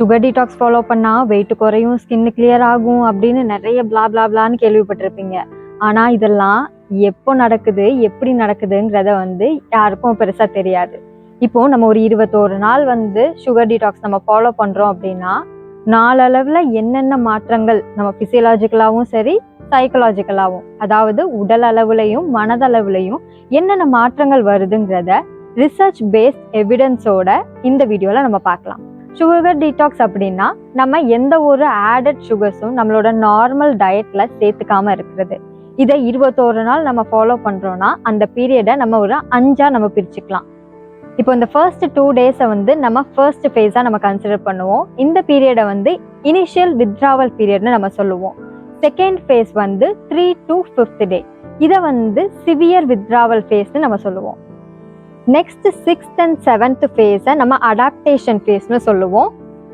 Sugar detox follow பண்ணால் weight குறையும் skin clear ஆகும் அப்படின்னு நிறைய பிளா பிளா பிளான்னு கேள்விப்பட்டிருப்பீங்க. ஆனால் இதெல்லாம் எப்போ நடக்குது எப்படி நடக்குதுங்கிறத வந்து யாருக்கும் பெருசாக தெரியாது. இப்போ நம்ம ஒரு இருபத்தோரு நாள் வந்து சுகர் டீடாக்ஸ் நம்ம ஃபாலோ பண்ணுறோம் அப்படின்னா நாளளவில் என்னென்ன மாற்றங்கள் நம்ம ஃபிசியலாஜிக்கலாகவும் சரி சைக்கலாஜிக்கலாகவும் அதாவது உடல் அளவுலையும் மனதளவுலையும் என்னென்ன மாற்றங்கள் வருதுங்கிறத ரிசர்ச் பேஸ்ட் எவிடன்ஸோட இந்த வீடியோவில் நம்ம பார்க்கலாம். சுகர் டீடாக்ஸ் அப்படின்னா நம்ம எந்த ஒரு ஆடட் சுகர்ஸும் நம்மளோட நார்மல் டயட்ல சேர்த்துக்காம இருக்கிறது. இதை இருபத்தோரு நாள் நம்ம ஃபாலோ பண்றோம்னா அந்த பீரியடை நம்ம ஒரு அஞ்சா நம்ம பிரிச்சுக்கலாம். இப்போ இந்த ஃபர்ஸ்ட் டூ டேஸை வந்து நம்ம ஃபர்ஸ்ட் ஃபேஸாக நம்ம கன்சிடர் பண்ணுவோம். இந்த பீரியடை வந்து இனிஷியல் வித்ராவல் பீரியட்னு நம்ம சொல்லுவோம். செகண்ட் ஃபேஸ் வந்து த்ரீ டு ஃபிஃப்த் டே இதை வந்து சிவியர் வித்ராவல் ஃபேஸ்னு நம்ம சொல்லுவோம். நெக்ஸ்ட் சிக்ஸ்த் அண்ட் செவன்த் ஃபேஸை நம்ம அடாப்டேஷன் ஃபேஸ்னு சொல்லுவோம்.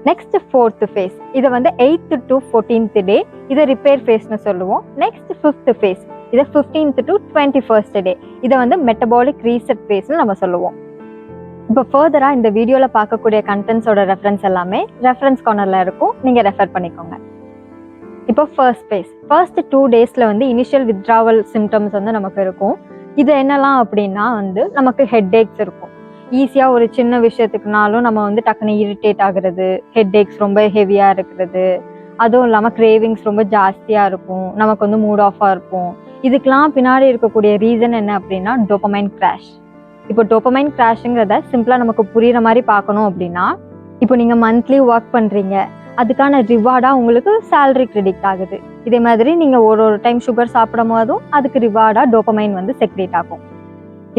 நெக்ஸ்ட் ஃபோர்த் ஃபேஸ் இதை வந்து எயித்து டு ஃபோர்டீன்த் டே இதை ரிப்பேர் ஃபேஸ்னு சொல்லுவோம். நெக்ஸ்ட் ஃபிஃப்த் ஃபேஸ் இதை fifteenth to twenty first day இதை வந்து மெட்டபாலிக் ரீசெட் ஃபேஸ்னு நம்ம சொல்லுவோம். இப்போ ஃபர்தராக இந்த வீடியோவில் பார்க்கக்கூடிய கண்டென்ட்ஸோட ரெஃபரன்ஸ் எல்லாமே ரெஃபரன்ஸ் கார்னரில் இருக்கும். நீங்கள் ரெஃபர் பண்ணிக்கோங்க. இப்போ ஃபர்ஸ்ட் ஃபேஸ் ஃபர்ஸ்ட் டூ டேஸில் வந்து இனிஷியல் வித்ராவல் சிம்டம்ஸ் வந்து நமக்கு இருக்கும். இது என்னலாம் அப்படின்னா வந்து நமக்கு ஹெட் ஏக்ஸ் இருக்கும் ஈஸியாக ஒரு சின்ன விஷயத்துக்குனாலும் நம்ம வந்து டக்குன்னு இரிட்டேட் ஆகுறது ஹெட் ஏக்ஸ் ரொம்ப ஹெவியாக இருக்கிறது. அதுவும் இல்லாமல் கிரேவிங்ஸ் ரொம்ப ஜாஸ்தியாக இருக்கும். நமக்கு வந்து மூட் ஆஃபாக இருக்கும். இதுக்கெலாம் பின்னாடி இருக்கக்கூடிய ரீசன் என்ன அப்படின்னா டோபமைன் கிராஷ் இப்போ டொப்பமைன் கிராஷுங்கிறத சிம்பிளாக நமக்கு புரியுற மாதிரி பார்க்கணும் அப்படின்னா இப்போ நீங்கள் மந்த்லி ஒர்க் பண்ணுறீங்க அதுக்கான ரிவார்டாக உங்களுக்கு சேலரி கிரெடிட் ஆகுது. இதே மாதிரி நீங்கள் ஒரு ஒரு டைம் சுகர் சாப்பிடும் போதும் அதுக்கு ரிவார்டாக டோப்பமைன் வந்து செக்ரேட் ஆகும்.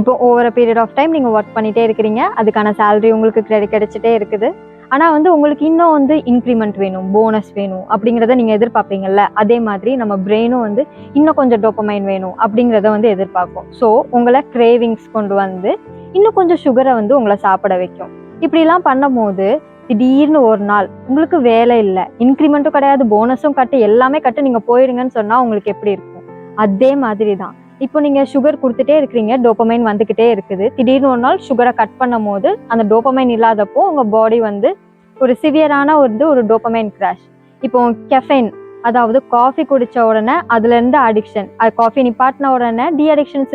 இப்போ over a period of time நீங்கள் ஒர்க் பண்ணிகிட்டே இருக்கிறீங்க அதுக்கான சேலரி உங்களுக்கு கிரெடிட் கிடைச்சிட்டே இருக்குது. ஆனால் வந்து உங்களுக்கு இன்னும் வந்து இன்க்ரிமெண்ட் வேணும் போனஸ் வேணும் அப்படிங்கிறத நீங்கள் எதிர்பார்ப்பீங்கல்ல அதே மாதிரி நம்ம பிரெயினும் வந்து இன்னும் கொஞ்சம் டோப்பமைன் வேணும் அப்படிங்கிறத வந்து எதிர்பார்க்கும். ஸோ உங்களை கிரேவிங்ஸ் கொண்டு வந்து இன்னும் கொஞ்சம் சுகரை வந்து உங்களை சாப்பிட வைக்கும். இப்படிலாம் பண்ணும்போது திடீர்னு ஒரு நாள் உங்களுக்கு வேலை இல்லை. இன்க்ரிமெண்ட்டும் கிடையாது போனஸும் கட்டு எல்லாமே கட்டு நீங்கள் போயிடுங்கன்னு சொன்னால் உங்களுக்கு எப்படி இருக்கும்? அதே மாதிரி தான் இப்போ நீங்கள் சுகர் கொடுத்துட்டே இருக்கிறீங்க டோப்பமைன் வந்துக்கிட்டே இருக்குது. திடீர்னு ஒரு நாள் சுகரை கட் பண்ணும் போது அந்த டோப்பமைன் இல்லாதப்போ உங்கள் பாடி வந்து ஒரு சிவியரான வந்து ஒரு டோப்பமைன் கிராஷ் இப்போ கெஃபைன் அதாவது காஃபி குடித்த உடனே அதுலேருந்து அடிக்ஷன் அது காஃபி நிப்பாட்டின உடனே டி அடிக்ஷன்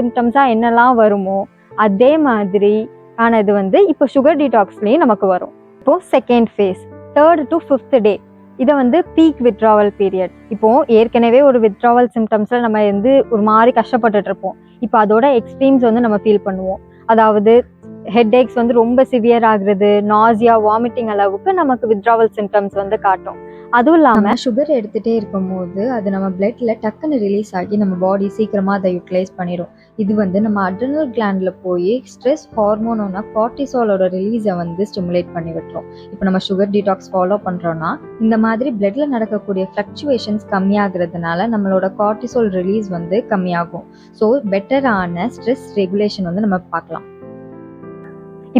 என்னெல்லாம் வருமோ அதே மாதிரி ஆனது வந்து இப்போ சுகர் டீடாக்ஸ்லேயும் நமக்கு வரும். இப்போ second phase third to fifth day இதை வந்து பீக் வித்ட்ராவல் பீரியட் இப்போது ஏற்கனவே ஒரு வித்ட்ராவல் சிம்டம்ஸில் நம்ம வந்து ஒரு மாதிரி கஷ்டப்பட்டுட்டு இருப்போம். இப்போ அதோட எக்ஸ்ட்ரீம்ஸ் வந்து நம்ம ஃபீல் பண்ணுவோம். அதாவது ஹெட் ஏக்ஸ் வந்து ரொம்ப சிவியர் ஆகுறது நாசியா வாமிட்டிங் அளவுக்கு நமக்கு வித்ட்ராவல் சிம்டம்ஸ் வந்து காட்டும். அதுவும் இல்லாம நம்ம சுகர் எடுத்துகிட்டே இருக்கும்போது அது நம்ம பிளட்ல டக்குன்னு ரிலீஸ் ஆகி நம்ம பாடி சீக்கிரமாக அதை யூட்டிலைஸ் பண்ணிடும் இது வந்து நம்ம அட்ரினல் கிளாண்டில் போய் ஸ்ட்ரெஸ் ஹார்மோனோனா கார்டிசாலோட ரிலீஸை வந்து ஸ்டிமுலேட் பண்ணி விட்டுரும். இப்போ நம்ம சுகர் டீடாக்ஸ் ஃபாலோ பண்ணுறோன்னா இந்த மாதிரி பிளட்ல நடக்கக்கூடிய ஃப்ளக்சுவேஷன்ஸ் கம்மியாகிறதுனால நம்மளோட கார்டிசோல் ரிலீஸ் வந்து கம்மியாகும். ஸோ பெட்டரான ஸ்ட்ரெஸ் ரெகுலேஷன் வந்து நம்ம பார்க்கலாம்.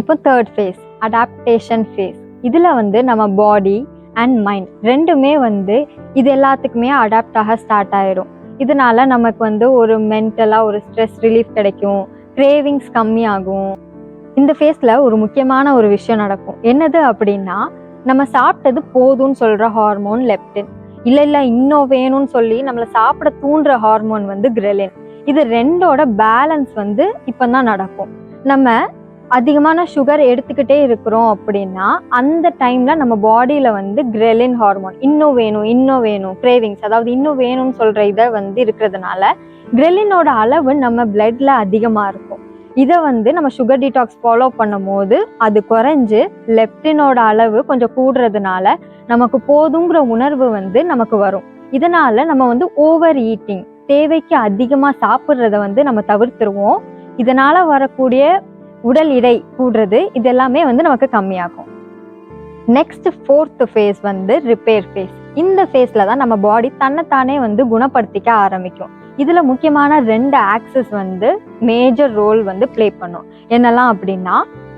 இப்போ தேர்ட் ஃபேஸ் அடாப்டேஷன் ஃபேஸ் இதுல வந்து நம்ம பாடி அண்ட் மைண்ட் ரெண்டுமே வந்து இது எல்லாத்துக்குமே அடாப்ட் ஆக ஸ்டார்ட் ஆயிடும் இதனால நமக்கு வந்து ஒரு மென்டலாக ஒரு ஸ்ட்ரெஸ் ரிலீஃப் கிடைக்கும். கிரேவிங்ஸ் கம்மியாகும். இந்த ஃபேஸில் ஒரு முக்கியமான ஒரு விஷயம் நடக்கும். என்னது அப்படின்னா நம்ம சாப்பிட்டது போதும்னு சொல்கிற ஹார்மோன் லெப்டின் இல்லை இல்லை இன்னும் வேணும்னு சொல்லி நம்மளை சாப்பிட தூண்டுற ஹார்மோன் வந்து கிரெலின் இது ரெண்டோட பேலன்ஸ் வந்து இப்போ தான் நடக்கும். நம்ம அதிகமான சுகர் எடுத்துக்கிட்டே இருக்கிறோம் அப்படின்னா அந்த டைமில் நம்ம பாடியில் வந்து கிரெலின் ஹார்மோன் இன்னும் வேணும் இன்னும் வேணும் கிரேவிங்ஸ் அதாவது இன்னும் வேணும்னு சொல்கிற இதை வந்து இருக்கிறதுனால கிரெலினோட அளவு நம்ம பிளட்ல அதிகமாக இருக்கும். இதை வந்து நம்ம சுகர் டீடாக்ஸ் ஃபாலோ பண்ணும் போது அது குறைஞ்சு லெப்டினோட அளவு கொஞ்சம் கூடுறதுனால நமக்கு போதுங்கிற உணர்வு வந்து நமக்கு வரும். இதனால நம்ம வந்து ஓவர் ஈட்டிங் தேவைக்கு அதிகமாக சாப்பிட்றத வந்து நம்ம தவிர்த்துருவோம். இதனால வரக்கூடிய உடல் எடை கூடுறது இது எல்லாமே வந்து நமக்கு கம்மியாகும். நெக்ஸ்ட் ஃபோர்த்து ஃபேஸ் வந்து ரிப்பேர் ஃபேஸ் இந்த ஃபேஸில் தான் நம்ம பாடி தன்னைத்தானே வந்து குணப்படுத்திக்க ஆரம்பிக்கும். இதில் முக்கியமான ரெண்டு ஆக்சஸ் வந்து மேஜர் ரோல் வந்து ப்ளே பண்ணும். என்னெல்லாம் அப்படின்னா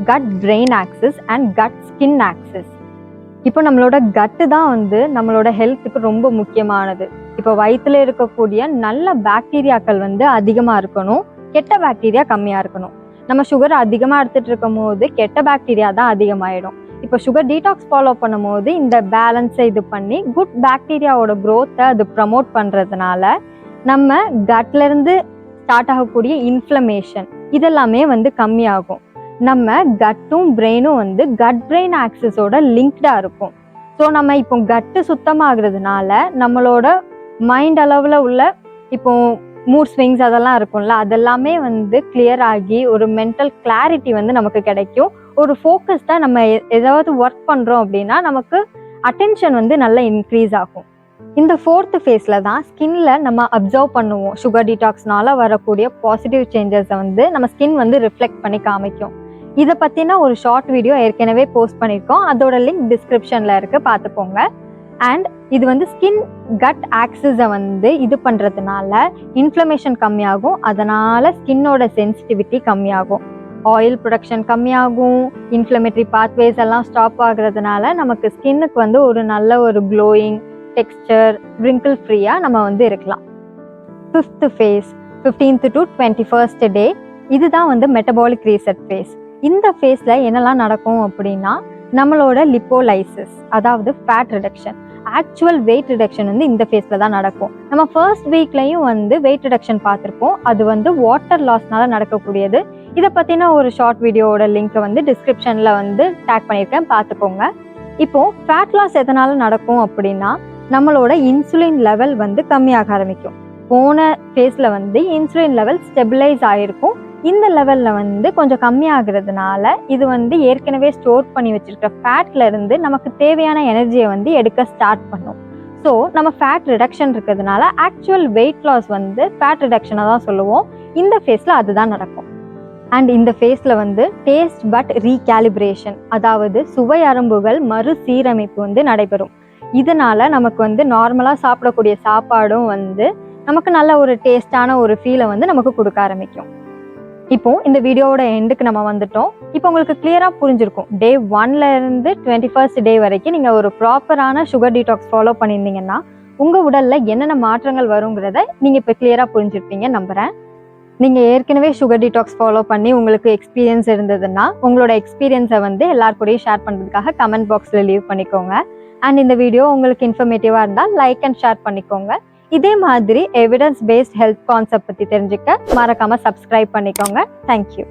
gut brain axis and gut skin axis இப்போ நம்மளோட கட்டு தான் வந்து நம்மளோட ஹெல்த்துக்கு ரொம்ப முக்கியமானது. இப்போ வயிற்றுல இருக்கக்கூடிய நல்ல பாக்டீரியாக்கள் வந்து அதிகமாக இருக்கணும் கெட்ட பாக்டீரியா கம்மியாக இருக்கணும். நம்ம சுகர் அதிகமாக எடுத்துகிட்டு இருக்கும் போது கெட்ட பாக்டீரியா தான் அதிகமாகிடும் இப்போ சுகர் டீடாக்ஸ் ஃபாலோ பண்ணும்போது இந்த பேலன்ஸை இது பண்ணி குட் பாக்டீரியாவோட க்ரோத்தை அது ப்ரமோட் பண்ணுறதுனால நம்ம கட்லேருந்து ஸ்டார்ட் ஆகக்கூடிய இன்ஃப்ளமேஷன் இதெல்லாமே வந்து கம்மியாகும். நம்ம கட்டும் பிரெயினும் வந்து கட் பிரெயின் ஆக்சஸோட லிங்க்டாக இருக்கும். ஸோ நம்ம இப்போ கட்டு சுத்தமாகிறதுனால நம்மளோட மைண்ட் அளவில் உள்ள இப்போ மூட் ஸ்விங்ஸ் அதெல்லாம் இருக்கும்ல அதெல்லாமே வந்து கிளியர் ஆகி ஒரு மென்டல் கிளாரிட்டி வந்து நமக்கு கிடைக்கும். ஒரு ஃபோக்கஸ்டாக நம்ம எ- ஏதாவது ஒர்க் பண்ணுறோம் அப்படின்னா நமக்கு அட்டென்ஷன் வந்து நல்லா இன்க்ரீஸ் ஆகும். இந்த ஃபோர்த்து ஃபேஸில் தான் ஸ்கின்ல நம்ம அப்சர்வ் பண்ணுவோம். சுகர் டீடாக்ஸ்னால வரக்கூடிய பாசிட்டிவ் சேஞ்சஸை வந்து நம்ம ஸ்கின் வந்து ரிஃப்ளெக்ட் பண்ணி காமிக்கும். இதை பற்றின ஒரு ஷார்ட் வீடியோ ஏற்கனவே போஸ்ட் பண்ணியிருக்கோம். அதோட லிங்க் டிஸ்கிரிப்ஷனில் இருக்குது பார்த்துக்கோங்க. அண்ட் இது வந்து ஸ்கின் கட் ஆக்சஸை வந்து இது பண்ணுறதுனால இன்ஃப்ளமேஷன் கம்மியாகும். அதனால் ஸ்கின்னோட சென்சிட்டிவிட்டி கம்மியாகும். ஆயில் ப்ரொடக்ஷன் கம்மியாகும். இன்ஃப்ளமேட்ரி பாத்வேஸ் எல்லாம் ஸ்டாப் ஆகுறதுனால நமக்கு ஸ்கின்னுக்கு வந்து ஒரு நல்ல ஒரு க்ளோயிங் டெக்ஸ்டர் ரிங்கிள் ஃப்ரீயாக நம்ம வந்து இருக்கலாம். Fifth phase fifteenth to twenty first day இதுதான் வந்து மெட்டபாலிக் ரீசெட் ஃபேஸ் இந்த ஃபேஸில் என்னெல்லாம் நடக்கும் அப்படின்னா நம்மளோட லிப்போலைசிஸ் அதாவது fat reduction actual weight reduction வந்து இந்த ஃபேஸில் தான் நடக்கும். நம்ம ஃபர்ஸ்ட் வீக்லையும் வந்து வெயிட் ரிடக்ஷன் பார்த்துருப்போம். அது வந்து வாட்டர் லாஸ்னால நடக்கக்கூடியது. இதை பற்றின ஒரு ஷார்ட் வீடியோவோட லிங்க்கை வந்து டிஸ்கிரிப்ஷனில் வந்து டேக் பண்ணியிருக்கேன். பார்த்துக்கோங்க. இப்போ ஃபேட் லாஸ் எதனால நடக்கும் அப்படின்னா நம்மளோட இன்சுலின் லெவல் வந்து கம்மியாக ஆரம்பிக்கும். போன ஃபேஸில் வந்து இன்சுலின் லெவல் ஸ்டெபிளைஸ் ஆகிருக்கும் இந்த லெவலில் வந்து கொஞ்சம் கம்மியாகிறதுனால இது வந்து ஏற்கனவே ஸ்டோர் பண்ணி வச்சுருக்கிற ஃபேட்ல இருந்து நமக்கு தேவையான எனர்ஜியை வந்து எடுக்க ஸ்டார்ட் பண்ணும். ஸோ நம்ம ஃபேட் ரிடக்ஷன் இருக்கிறதுனால ஆக்சுவல் வெயிட் லாஸ் வந்து ஃபேட் ரிடக்ஷனை தான் சொல்லுவோம். இந்த ஃபேஸில் அதுதான் நடக்கும். அண்ட் இந்த ஃபேஸில் வந்து டேஸ்ட் பட் ரீகாலிப்ரேஷன் அதாவது சுவை அரும்புகள் மறுசீரமைப்பு வந்து நடைபெறும். இதனால் நமக்கு வந்து நார்மலாக சாப்பிடக்கூடிய சாப்பாடும் வந்து நமக்கு நல்ல ஒரு டேஸ்டான ஒரு ஃபீலை வந்து நமக்கு கொடுக்க ஆரம்பிக்கும். இப்போ இந்த வீடியோவோட எண்டுக்கு நம்ம வந்துட்டோம். இப்போ உங்களுக்கு கிளியராக புரிஞ்சிருக்கும். டே ஒன்ல இருந்து டுவெண்ட்டி ஃபர்ஸ்ட் டே வரைக்கும் நீங்கள் ஒரு ப்ராப்பரான சுகர் டீடாக்ஸ் ஃபாலோ பண்ணியிருந்தீங்கன்னா உங்கள் உடலில் என்னென்ன மாற்றங்கள் வருங்கிறத நீங்கள் இப்போ கிளியராக புரிஞ்சிருப்பீங்க நம்புகிறேன் நீங்கள் ஏற்கனவே சுகர் டீடாக்ஸ் ஃபாலோ பண்ணி உங்களுக்கு எக்ஸ்பீரியன்ஸ் இருந்ததுன்னா உங்களோட எக்ஸ்பீரியன்ஸை வந்து எல்லார் கூடயும் ஷேர் பண்ணுறதுக்காக கமெண்ட் பாக்ஸில் லீவ் பண்ணிக்கோங்க. அண்ட் இந்த வீடியோ உங்களுக்கு இன்ஃபர்மேட்டிவாக இருந்தால் லைக் அண்ட் ஷேர் பண்ணிக்கோங்க. இதே மாதிரி எவிடன்ஸ் பேஸ்ட் ஹெல்த் கான்செப்ட் பற்றி தெரிஞ்சுக்க மறக்காமல் சப்ஸ்கிரைப் பண்ணிக்கோங்க. தேங்க்யூ